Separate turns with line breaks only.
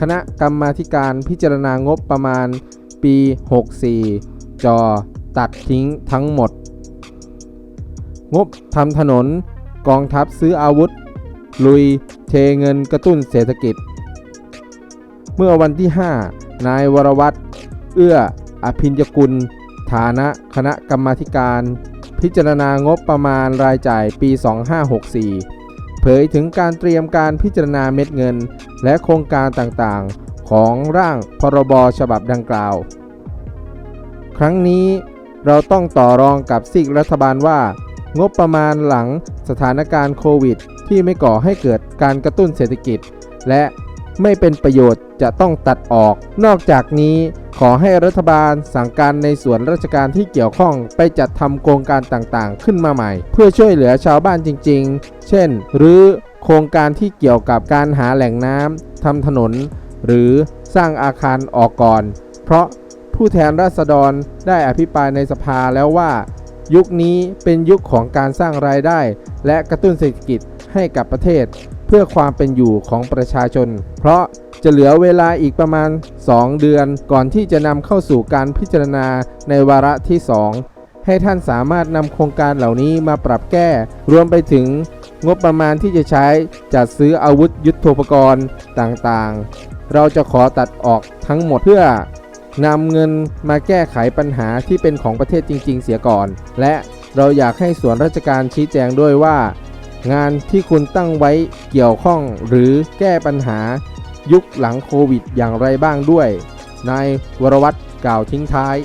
คณะกรรมาการพิจารณางบประมาณปี 64 จอ ตัดทิ้งทั้งหมด งบทำถนน กองทัพซื้ออาวุธ ลุยเทเงินกระตุ้นเศรษฐกิจ เมื่อวันที่ 5 นายวรวัตรเอื้ออภิญญกุล ฐานะคณะกรรมาการ พิจารณางบประมาณรายจ่ายปี 2564 ยถึงการเตรียมการพิจารณาเม็ดเงิน และโครงการต่างๆ ของร่างพรบฉบับดังกล่าว ครั้งนี้เราต้องต่อรองกับซีกรัฐบาลว่า งบประมาณหลังสถานการณ์โควิด ที่ไม่ก่อให้เกิดการกระตุ้นเศรษฐกิจ และ ไม่เป็นประโยชน์จะต้องตัดออก นอกจากนี้ขอให้รัฐบาลสั่งการในส่วนราชการที่เกี่ยวข้องไปจัดทำโครงการต่างๆ ขึ้นมาใหม่ เพื่อช่วยเหลือชาวบ้านจริง ๆ เช่น หรือโครงการที่เกี่ยวกับการหาแหล่งน้ำทำถนน หรือสร้างอาคารออกก่อน เพราะผู้แทนราษฎรได้อภิปรายในสภาแล้วว่า ยุคนี้เป็นยุคของการสร้างรายได้ และกระตุ้นเศรษฐกิจให้กับประเทศ เพื่อความเป็นอยู่ของประชาชน เพราะจะเหลือเวลาอีกประมาณ 2 เดือนก่อนที่จะนำเข้าสู่การพิจารณาในวาระที่ 2 ให้ท่านสามารถนำโครงการเหล่านี้มาปรับแก้ รวมไปถึงงบประมาณที่จะใช้จัดซื้ออาวุธยุทโธปกรณ์ต่างๆ เราจะขอตัดออกทั้งหมดเพื่อนำเงินมาแก้ไขปัญหาที่เป็นของประเทศจริง ๆ เสียก่อน และเราอยากให้ส่วนราชการชี้แจงด้วยว่า งานที่คุณตั้งไว้เกี่ยวข้องหรือแก้ปัญหายุคหลังโควิดอย่างไรบ้างด้วย นายวรวัตรกล่าวทิ้งท้าย